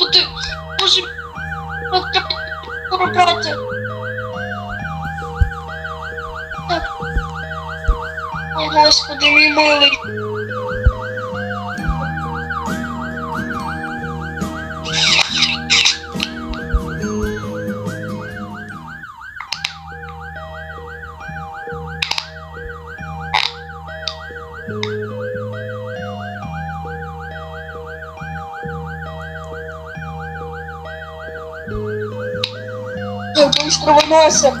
Господи, боже, як треба поробляти. Так. О, Господи, мій милий. Я быстро выносим.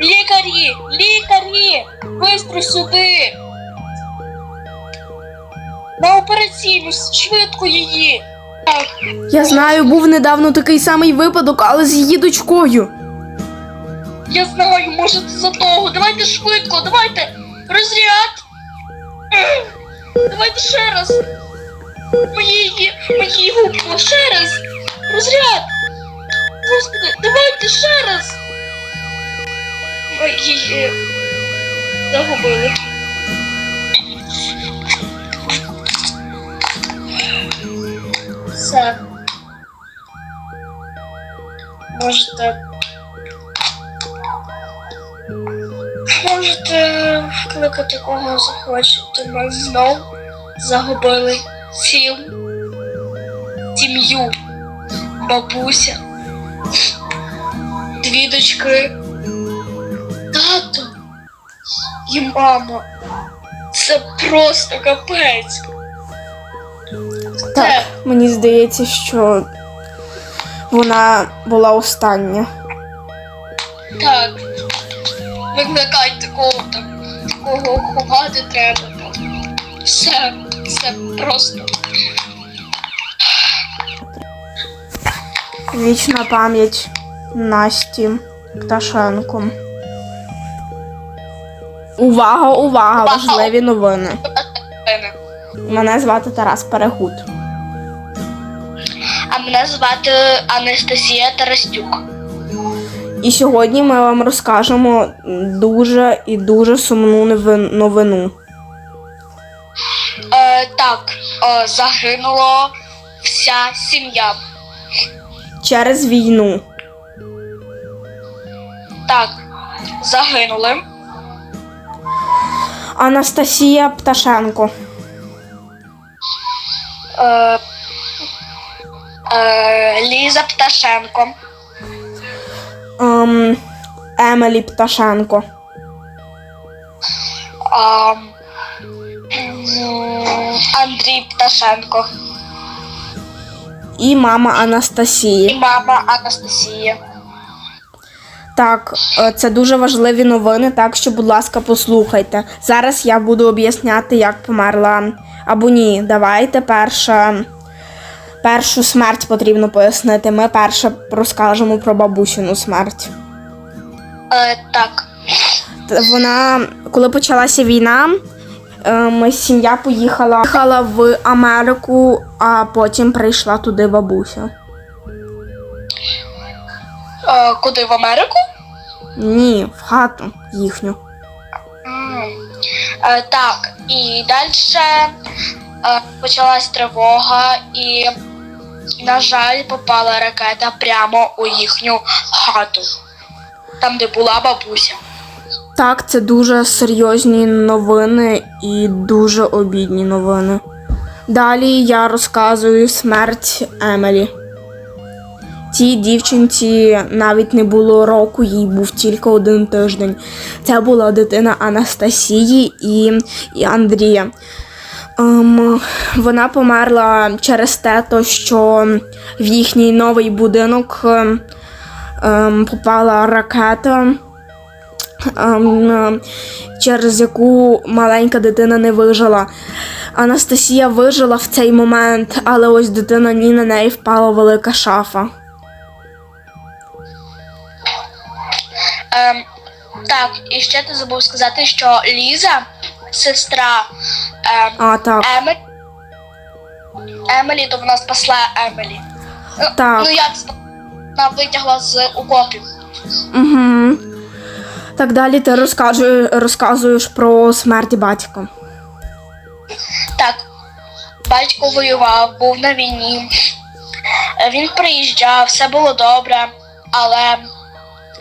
Лікарі! Лікарі! Бистро сюди! На операційну, швидко її! Я знаю, був недавно такий самий випадок, але з її дочкою. я знаю, може це за того. Давайте швидко, давайте! Розряд! Давайте ще раз! Мої, мої губки, ще раз! Розряд! Господи, давайте ще раз! Її загубили. Все. Можете. Можете вкликати кого захочете. Ми знов загубили цілу сім'ю. Бабуся. Дві дочки. Тато і мама. Це просто капець. Так, мені здається, що вона була остання. Так. Викликайте кого там, кого ховати треба там. Все, все просто. Вічна пам'ять Насті Пташенко. Увага, увага! Важливі новини. Мене. Звати Тарас Перегуд. А мене звати Анастасія Тарастюк. І сьогодні ми вам розкажемо дуже і дуже сумну новину. Е, так, е, загинула вся сім'я. Через війну. Так, загинули. Анастасія Пташенко. Е, е, Ліза Пташенко. Ем, Емелі Пташенко. А, Андрій Пташенко. І мама І мама Анастасія. Так, е, це дуже важливі новини, так що, будь ласка, послухайте. Зараз я буду об'ясняти, як померла. Або ні, давайте перше. Першу смерть потрібно пояснити. Ми перше розкажемо про бабусину смерть. Е, так. Вона, коли почалася війна, е, ми сім'я поїхала поїхала в Америку, а потім прийшла туди бабуся. Е, куди в Америку? Ні, в хату їхню. Е, так, і далі е, почалась тривога, і, на жаль, попала ракета прямо у їхню хату, там, де була бабуся. Так, це дуже серйозні новини і дуже обідні новини. Далі я розказую смерть Емелі. Цій дівчинці навіть не було року, їй був тільки один тиждень. Це була дитина Анастасії і, і Андрія. Ем, вона померла через те, що в їхній новий будинок ем, ем, попала ракета ем, через яку маленька дитина не вижила. Анастасія вижила в цей момент, але ось дитина ні на неї впала велика шафа. Ем, так, і ще ти забув сказати, що Ліза, сестра ем, А, так. Емелі, Емелі, то вона спасла Емелі. Е, Так. Ну як спасла? вона витягла з окопів. Угу. Так далі ти розкажу, розказуєш про смерть батька. Так, батько воював, був на війні. Він приїжджав, все було добре, але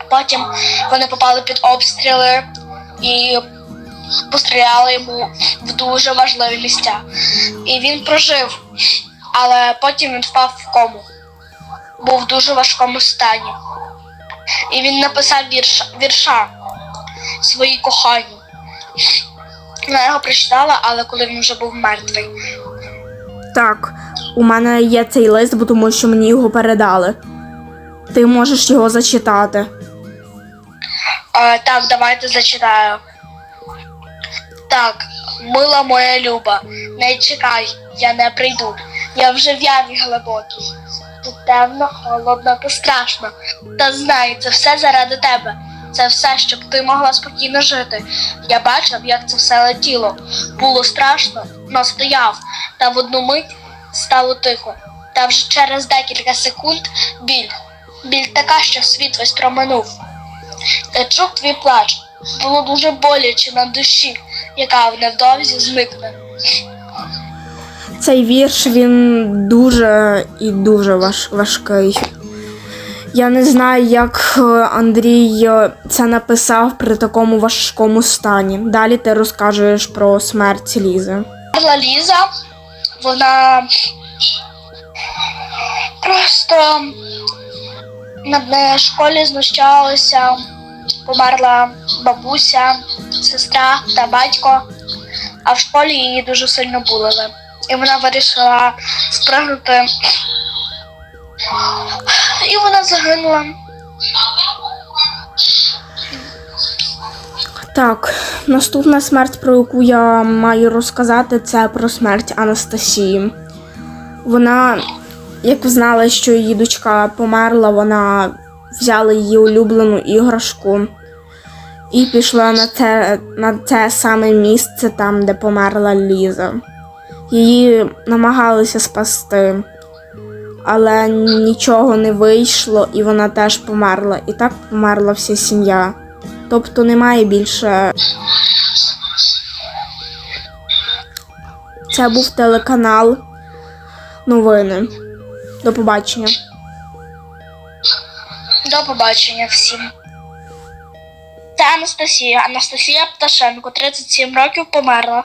потім вони попали під обстріли і постріляли йому в дуже важливі місця. І він прожив, але потім він впав в кому. Був в дуже важкому стані. І він написав вірш, вірша своїй коханій. Вона його прочитала, але коли він вже був мертвий. Так, у мене є цей лист, бо тому що мені його передали. Ти можеш його зачитати. Е, так, давайте зачитаю. Так, мила моя люба, не чекай, я не прийду. Я вже в ямі глибокій. Тут темно, холодно та страшно. Та знай, це все заради тебе. Це все, щоб ти могла спокійно жити. Я бачив, як це все летіло. Було страшно, но стояв, та в одну мить стало тихо. Та вже через декілька секунд біль. Біль така, що світ весь проминув. Та чув твій плач. Було дуже боляче на душі, яка невдовзі зникне. Цей вірш він дуже і дуже важ, важкий. Я не знаю, як е, Андрій е, це написав при такому важкому стані. Далі ти розкажеш про смерть Лізи. Карла Ліза, вона просто нею школі знущалася, померла бабуся, сестра та батько, а в школі її дуже сильно булили. І вона вирішила спригнути. І вона загинула. Так, наступна смерть, про яку я маю розказати, це про смерть Анастасії. Вона, як знала, що її дочка померла, вона взяла її улюблену іграшку і пішла на це, на це саме місце, там, де померла Ліза. Її намагалися спасти, але нічого не вийшло, і вона теж померла. І так померла вся сім'я. Тобто немає більше. Це був телеканал Новини. До побачення. До побачення всім. Це Анастасія. Анастасія Пташенко, 37 років померла.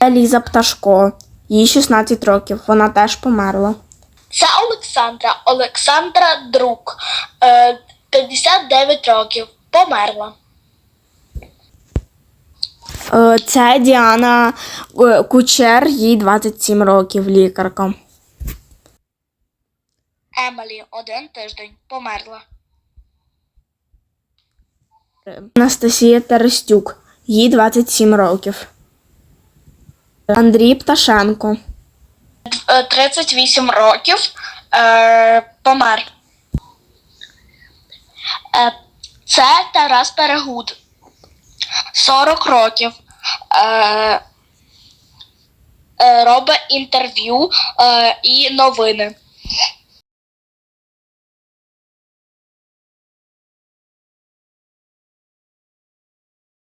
Це Ліза Пташко. Їй 16 років. Вона теж померла. Це Олександра. Олександра Друк, е, 59 років. Померла. Е, Це Діана е, Кучер, їй 27 років, лікарка. Емелі один тиждень померла. Анастасія Терестюк, їй 27 років. Андрій Пташенко. Е, 38 років е, помер. Е, це Тарас Перегуд. 40 років. Е, е, робить інтерв'ю е, і новини.